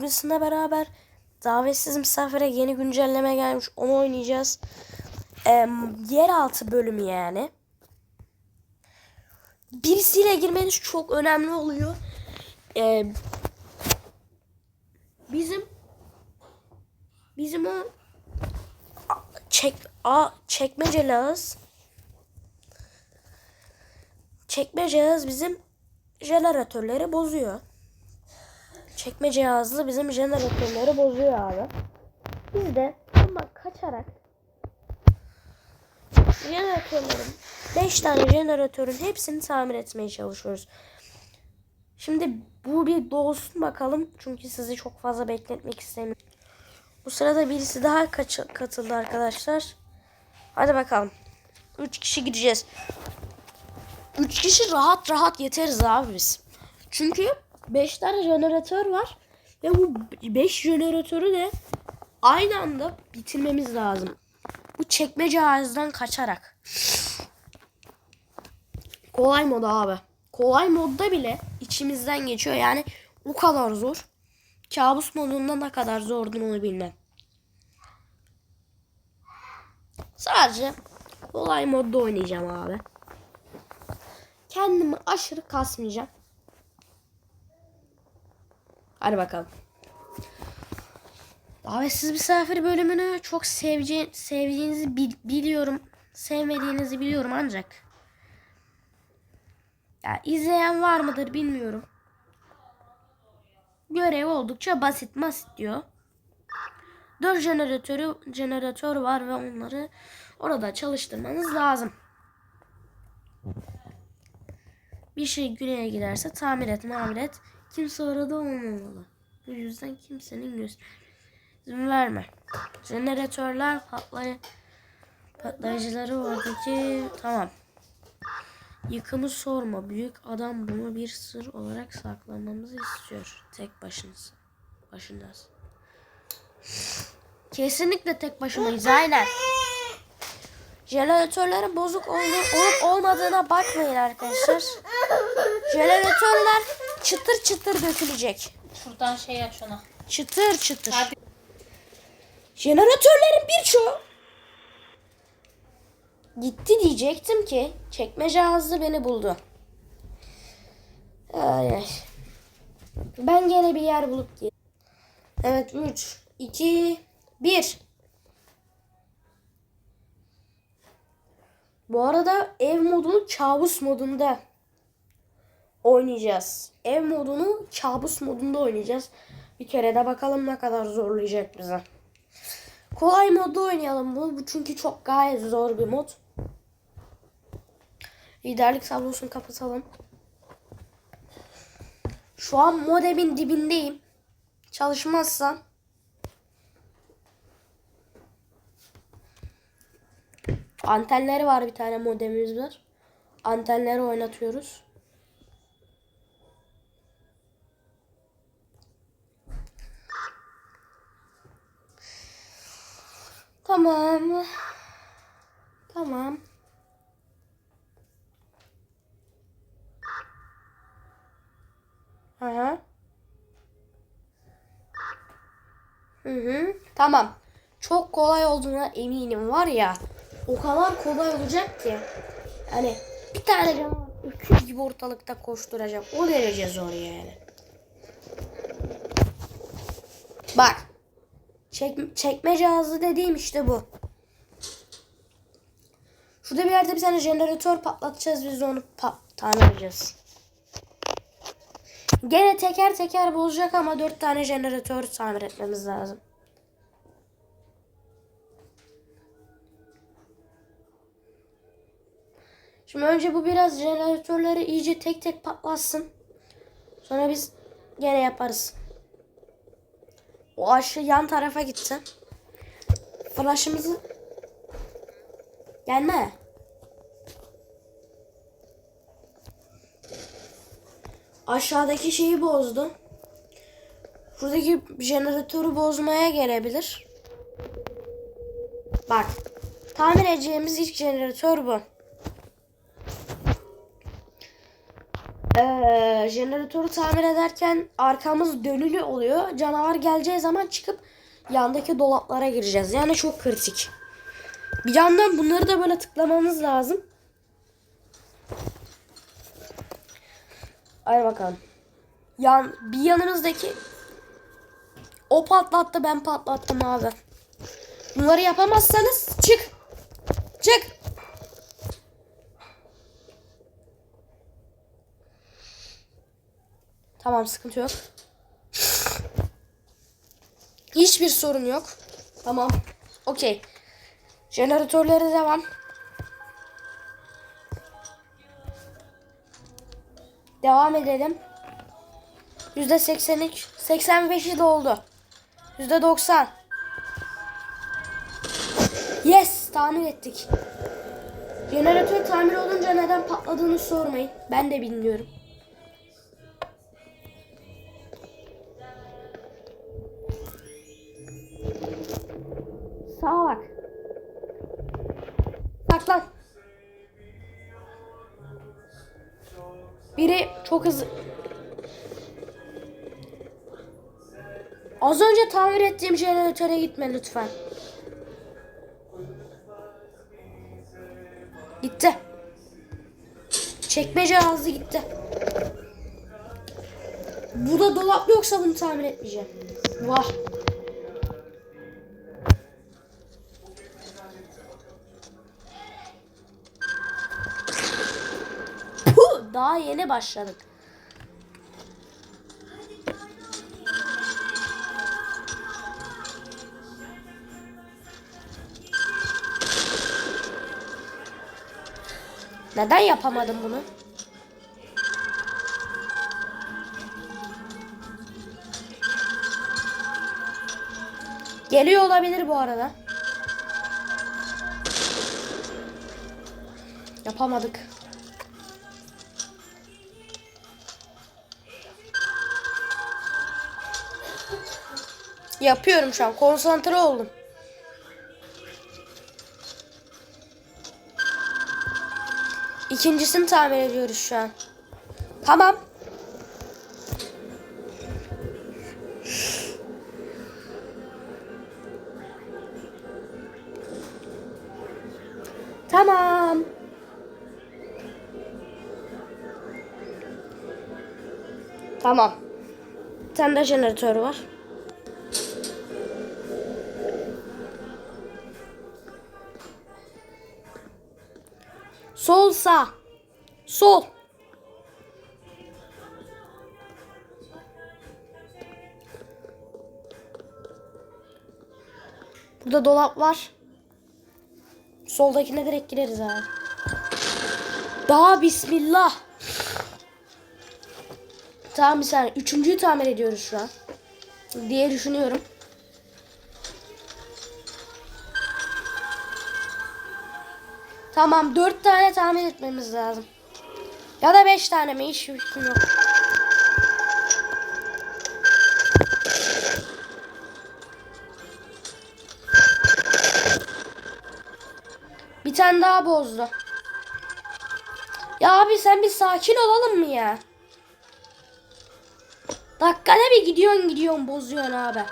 Burasında beraber davetsiz misafire yeni güncelleme gelmiş. Onu oynayacağız. Ee, yeraltı bölümü yani. Birisiyle girmeniz çok önemli oluyor. Ee, bizim bizim o çek a çekmece Lağız çekmece Lağız bizim jeneratörleri bozuyor. Çekme cihazlı bizim jeneratörleri bozuyor abi. Biz de bundan kaçarak jeneratörlerin 5 tane jeneratörün hepsini tamir etmeye çalışıyoruz. Şimdi bu bir doğsun bakalım. Çünkü sizi çok fazla bekletmek istemiyorum. Bu sırada birisi daha katıldı arkadaşlar. Hadi bakalım. 3 kişi gideceğiz. 3 kişi rahat rahat yeteriz abi biz. Çünkü 5 tane jeneratör var. Ve bu 5 jeneratörü de aynı anda bitirmemiz lazım. Bu çekmece ağızdan kaçarak. Kolay mod abi. Kolay modda bile içimizden geçiyor. Yani o kadar zor. Kabus modunda ne kadar zorduğunu bilmem. Sadece kolay modda oynayacağım abi. Kendimi aşırı kasmayacağım. Hadi bakalım. Davetsiz misafir bölümünü çok sevce sevdiğinizi bil- biliyorum. Sevmediğinizi biliyorum ancak. Ya izleyen var mıdır bilmiyorum. Görev oldukça basit basit diyor. 4 jeneratörü jeneratör var ve onları orada çalıştırmanız lazım. Bir şey güneye giderse tamir et, mamir et. Kimse orada olmamalı. Bu yüzden kimsenin göz izin verme. Jeneratörler patlay patlayıcıları oradaki tamam. Yıkımı sorma. Büyük adam bunu bir sır olarak saklamamızı istiyor. Tek başınız. Başındasın. Kesinlikle tek başımayız. Aynen. Jeneratörlerin bozuk olup, olmadığına bakmayın arkadaşlar. Jeneratörler çıtır çıtır dökülecek. Şuradan şey aç ona. Çıtır çıtır. Hadi. Jeneratörlerin birçoğu gitti diyecektim ki çekmece ağzı beni buldu. Ay, ay. Ben gene bir yer bulup geleyim. Evet 3, 2, 1. Bu arada ev modunu kabus modunda oynayacağız. Ev modunu kabus modunda oynayacağız. Bir kere de bakalım ne kadar zorlayacak bize. Kolay modda oynayalım bunu. Bu çünkü çok gayet zor bir mod. Liderlik tablosunu kapatalım. Şu an modemin dibindeyim. Çalışmazsa antenleri var bir tane modemimiz var. Antenleri oynatıyoruz. Tamam. Tamam. Aha. Hı hı. Tamam. Çok kolay olduğuna eminim var ya. O kadar kolay olacak ki. Yani bir tane canavar gibi ortalıkta koşturacak. O derece zor yani. Bak. Çek, çekme cihazı dediğim işte bu. Şurada bir yerde bir tane jeneratör patlatacağız. Biz de onu pa- tamir edeceğiz. Gene teker teker bozacak ama dört tane jeneratör tamir etmemiz lazım. Şimdi önce bu biraz jeneratörleri iyice tek tek patlatsın. Sonra biz gene yaparız. O aşı yan tarafa gitti. Flash'ımızı gelme. Aşağıdaki şeyi bozdu. Şuradaki jeneratörü bozmaya gelebilir. Bak. Tamir edeceğimiz ilk jeneratör bu. Ee, jeneratörü tamir ederken arkamız dönülü oluyor. Canavar geleceği zaman çıkıp yandaki dolaplara gireceğiz. Yani çok kritik. Bir yandan bunları da böyle tıklamamız lazım. Hadi bakalım. Yan, bir yanımızdaki o patlattı ben patlattım abi. Bunları yapamazsanız çık. Çık. Tamam sıkıntı yok. Hiçbir sorun yok. Tamam. Okey. Jeneratörlere devam. Devam edelim. Yüzde 83, 85'i doldu. Yüzde 90. Yes, tamir ettik. Jeneratör tamir olunca neden patladığını sormayın. Ben de bilmiyorum. Sağa bak. Saklan. Biri çok hızlı. Az önce tamir ettiğim jeneratöre gitme lütfen. Gitti. Çekmece ağzı gitti. Burada dolap yoksa bunu tamir etmeyeceğim. Var. Yeni başladık. Neden yapamadım bunu? Geliyor olabilir bu arada. Yapamadık. Yapıyorum şu an. Konsantre oldum. İkincisini tamir ediyoruz şu an. Tamam. Tamam. Tamam. Bir tane de jeneratör var. Sol sağ. Sol. Burada dolap var. Soldakine direkt gireriz abi. Daha bismillah. Tamam bir saniye. Üçüncüyü tamir ediyoruz şu an. Diye düşünüyorum. Tamam dört tane tamir etmemiz lazım. Ya da beş tane mi? Hiç fikrim yok. Bir tane daha bozdu. Ya abi sen bir sakin olalım mı ya? Dakikada bir gidiyorsun gidiyorsun bozuyorsun abi.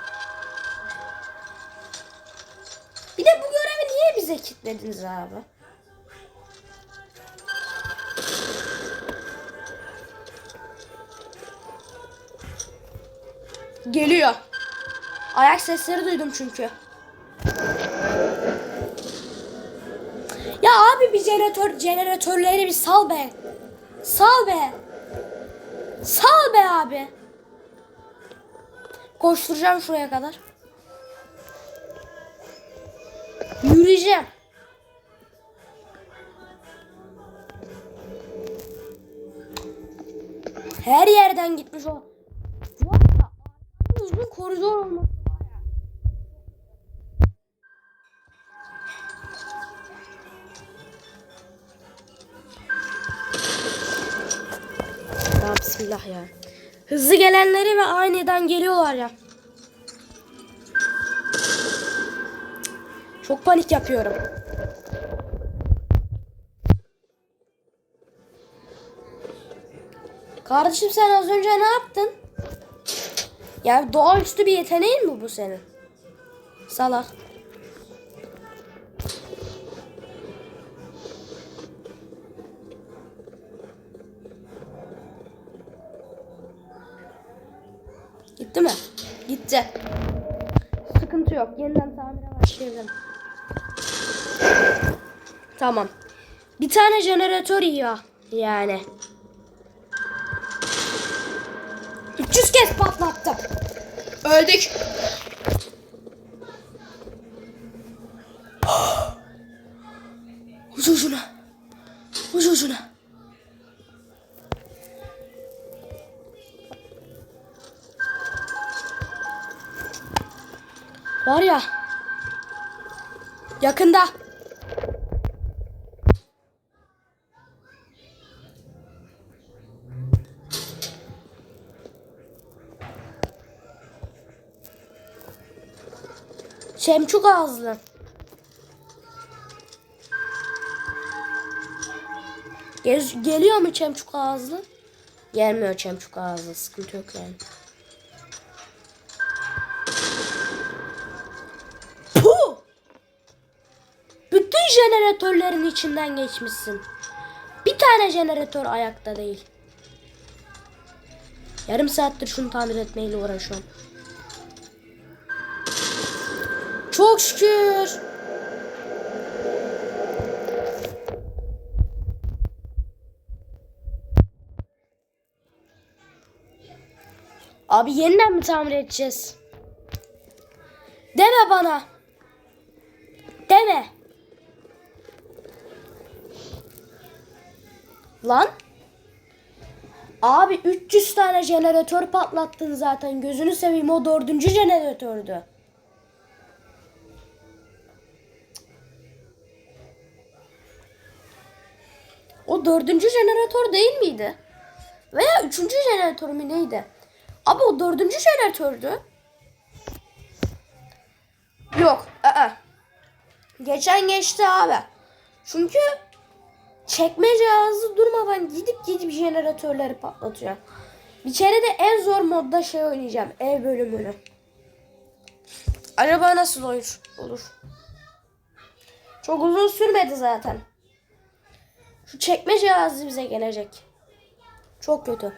Bir de bu görevi niye bize kilitlediniz abi? Geliyor. Ayak sesleri duydum çünkü. Ya abi bir jeneratör jeneratörleri bir sal be. Sal be. Sal be abi. Koşturacağım şuraya kadar. Yürüyeceğim. Her yerden gitmiş o. Uzun koridor olması. Ya bismillah ya. Hızlı gelenleri ve aniden geliyorlar ya. Çok panik yapıyorum. Kardeşim sen az önce ne yaptın? Ya doğaüstü bir yeteneğin mi bu senin? Salak. Gitti mi? Gitti. Sıkıntı yok. Yeniden tamire başlayalım. Tamam. Bir tane jeneratör yiyor yani. 300 kez patlattım. Öldük. Ucu ucuna. Ucu ucuna. Var ya. Yakında. Şemçuk ağızlı. Gel geliyor mu çemçuk ağızlı? Gelmiyor çemçuk ağızlı. Sıkıntı yok yani. Puh! Bütün jeneratörlerin içinden geçmişsin. Bir tane jeneratör ayakta değil. Yarım saattir şunu tamir etmeyle uğraşıyorum. Çok şükür. Abi yeniden mi tamir edeceğiz? Deme bana. Deme. Lan. Abi 300 tane jeneratör patlattın zaten. Gözünü seveyim o dördüncü jeneratördü. O dördüncü jeneratör değil miydi? Veya üçüncü jeneratör mü neydi? Abi o dördüncü jeneratördü. Yok. ı-ı. Geçen geçti abi. Çünkü çekme cihazı durmadan gidip gidip jeneratörleri patlatıyor. Bir kere de en zor modda şey oynayacağım. Ev bölümünü. Acaba nasıl olur? Olur. Çok uzun sürmedi zaten. Şu çekme cihazı bize gelecek. Çok kötü.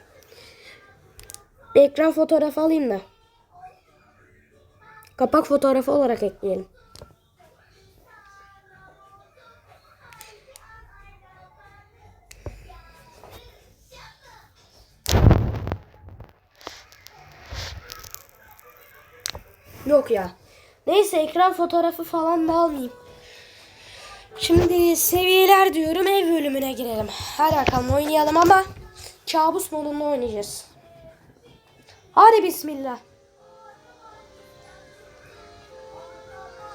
Bir ekran fotoğrafı alayım da. Kapak fotoğrafı olarak ekleyelim. Yok ya. Neyse ekran fotoğrafı falan da almayayım. Şimdi seviyeler diyorum ev bölümüne girelim. Hadi bakalım oynayalım ama kabus modunda oynayacağız. Hadi bismillah.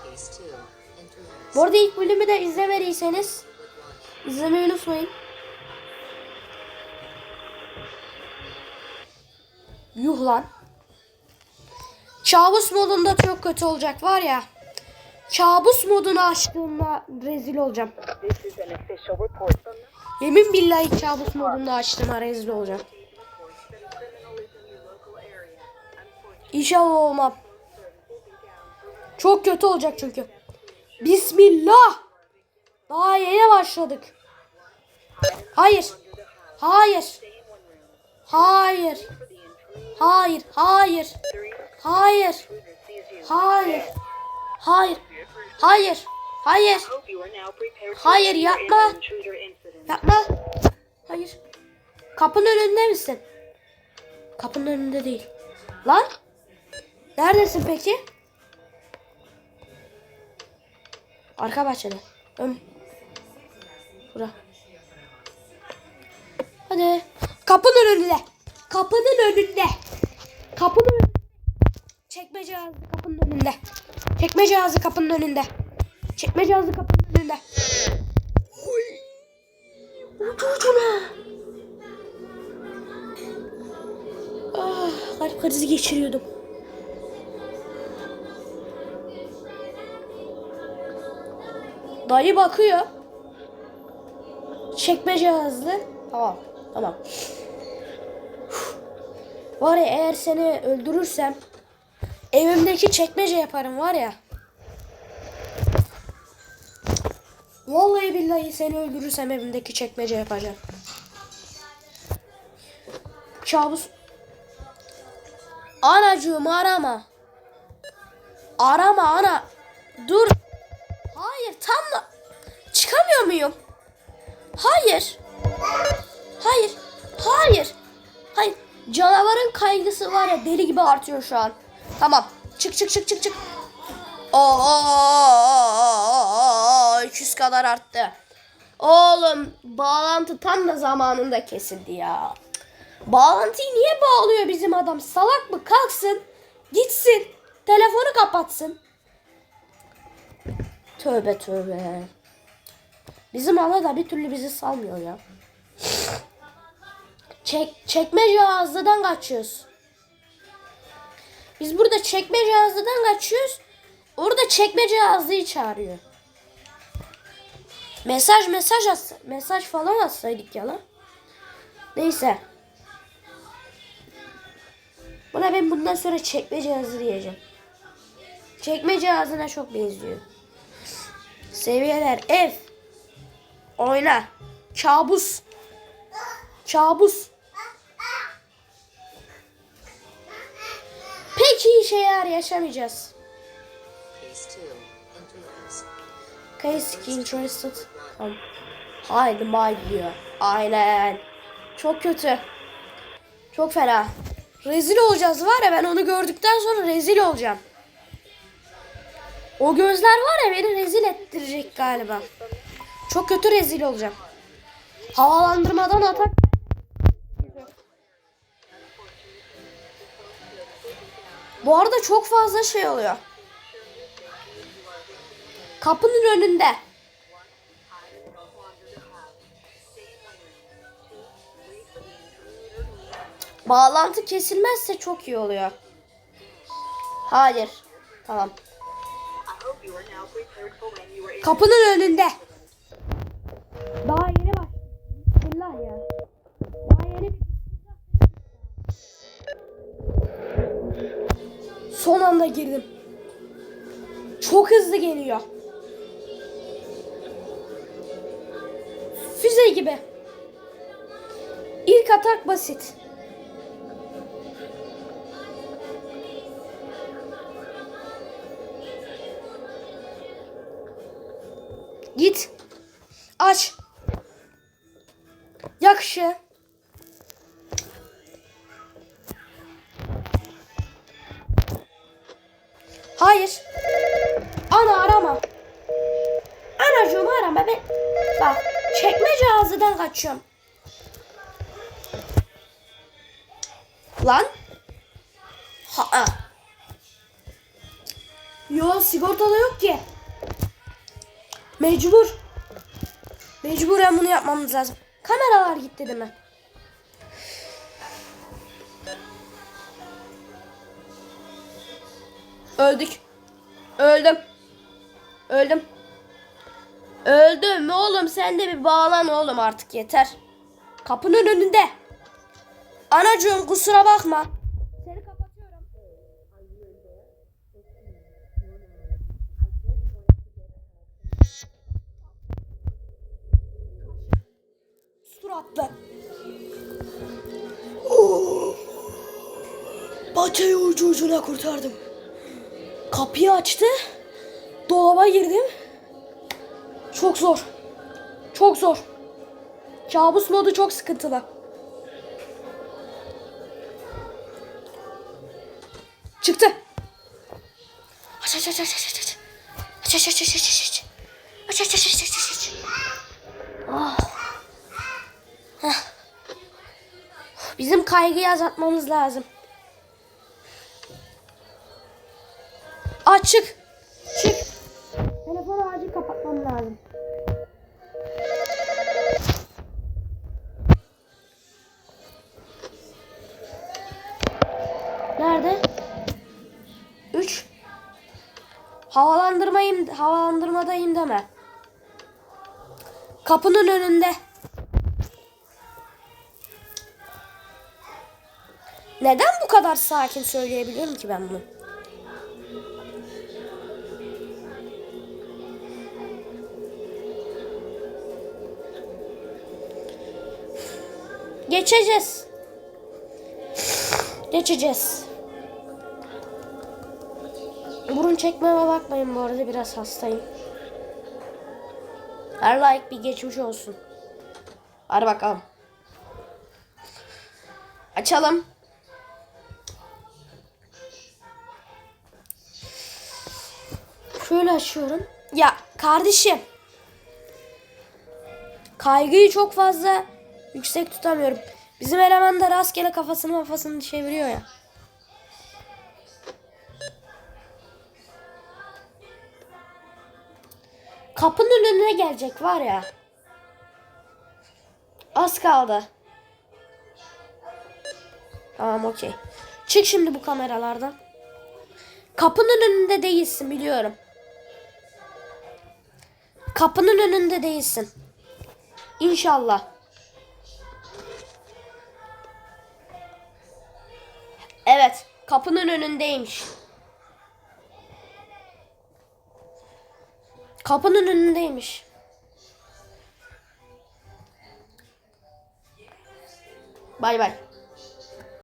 Case 2. Entering Bu arada ilk bölümü de izlemediyseniz izlemeyi unutmayın. Yuh lan. Kabus modunda çok kötü olacak var ya. Kabus modunu açtığımda rezil olacağım. Yemin billahi kabus modunda açtığıma rezil olacağım. İnşallah olmam. Çok kötü olacak çünkü. Bismillah. Daha yeni başladık. Hayır. Hayır. Hayır. Hayır. Hayır. Hayır. Hayır. Hayır. Hayır. Hayır. Hayır, yapma. Yapma. Hayır. Kapının önünde misin? Kapının önünde değil. Lan. Neredesin peki? Arka bahçede. Ön. Bura. Hadi. Kapının önünde. Kapının önünde. Kapının önünde. Çekme cihazı kapının önünde. Çekme cihazı kapının önünde. Çekme cihazı kapının önünde. Oy. Ucu ucuna. Ah, kalp krizi geçiriyordum. Dayı bakıyor. Çekme cihazlı. Tamam. Tamam. Var ya eğer seni öldürürsem evimdeki çekmece yaparım var ya. Vallahi billahi seni öldürürsem evimdeki çekmece yapacağım. Kabus. Anacığım arama. Arama ana. Dur. Hayır tam da çıkamıyor muyum? Hayır. Hayır. Hayır. Hayır. Canavarın kaygısı var ya deli gibi artıyor şu an. Tamam. Çık çık çık çık çık. Oo, 200 kadar arttı. Oğlum bağlantı tam da zamanında kesildi ya. Bağlantıyı niye bağlıyor bizim adam? Salak mı? Kalksın. Gitsin. Telefonu kapatsın. Tövbe tövbe. Bizim ana da bir türlü bizi salmıyor ya. Çek, çekme cihazlıdan kaçıyoruz. Biz burada çekme cihazlıdan kaçıyoruz. Orada çekme cihazlıyı çağırıyor. Mesaj mesaj at, mesaj falan atsaydık ya lan. Neyse. Buna ben bundan sonra çekme cihazı diyeceğim. Çekme cihazına çok benziyor. Seviyeler ev. Oyna. Kabus. Kabus. Şeyler yaşamayacağız. Case 2, interest. Case interested. Tamam. Haydi my diyor. Aynen. Çok kötü. Çok fena. Rezil olacağız var ya ben onu gördükten sonra rezil olacağım. O gözler var ya beni rezil ettirecek galiba. Çok kötü rezil olacağım. Havalandırmadan atak. Bu arada çok fazla şey oluyor. Kapının önünde. Bağlantı kesilmezse çok iyi oluyor. Hayır. Tamam. Kapının önünde. Daha yeni bak. Bismillah ya. Son anda girdim. Çok hızlı geliyor. Füze gibi. İlk atak basit. Bak çekme cihazından kaçıyorum. Lan. Ha. ha. Yo sigortalı yok ki. Mecbur. Mecburen bunu yapmamız lazım. Kameralar gitti değil mi? Öldük. Öldüm. Öldüm. Öldüm oğlum sen de bir bağlan oğlum artık yeter. Kapının önünde. Anacığım kusura bakma. Seni kapatıyorum. Suratlı. Bahçeyi ucu ucuna kurtardım. Kapıyı açtı. Dolaba girdim. Çok zor. Çok zor. Kabus modu çok sıkıntılı. Çıktı. Aç aç aç aç aç aç. Aç aç aç aç aç aç. Aç aç aç aç aç aç. Ah. Heh. Bizim kaygıyı azaltmamız lazım. Aç çık. Çık. Telefonu acil kapatmam lazım. Havalandırmayım, havalandırmadayım deme. Kapının önünde. Neden bu kadar sakin söyleyebiliyorum ki ben bunu? Geçeceğiz. Geçeceğiz. Burun çekmeme bakmayın bu arada biraz hastayım. Her like bir geçmiş olsun. Hadi bakalım. Açalım. Şöyle açıyorum. Ya kardeşim. Kaygıyı çok fazla yüksek tutamıyorum. Bizim eleman da rastgele kafasını kafasını çeviriyor ya. Kapının önüne gelecek var ya. Az kaldı. Tamam okey. Çık şimdi bu kameralardan. Kapının önünde değilsin biliyorum. Kapının önünde değilsin. İnşallah. Evet, kapının önündeymiş. Kapının önündeymiş. Bay bay.